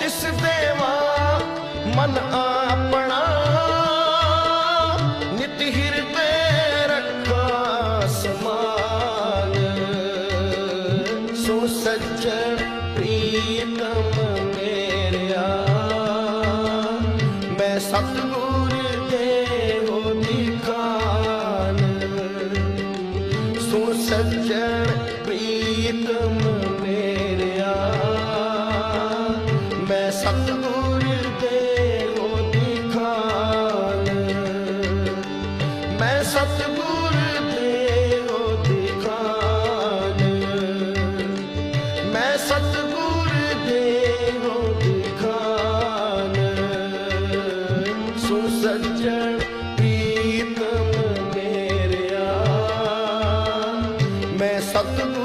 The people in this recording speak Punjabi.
ਤਿਸ ਦੇਵਾ ਮਨ ਆਪਣਾ ਨਿਤ ਹਿਰਦੇ ਰੱਖਾ ਸਮਾਨ। ਸੋ ਸੱਚਣ ਪ੍ਰੀਤਮ ਮੇਰਿਆ, ਮੈਂ ਸਤਗੁਰ ਦੇ ਹੋ ਨਿਕਾਨ ਸੋ ਸਤਗੁਰ ਦੇਹੋ ਦਿਖਾਨ ਮੈਂ ਸਤਗੁਰ ਦੇਹੋ ਦਿਖਾਨ ਸੁਣ ਸੱਜਣ ਮੇਰਿਆ ਮੈਂ ਸਤਗੁਰ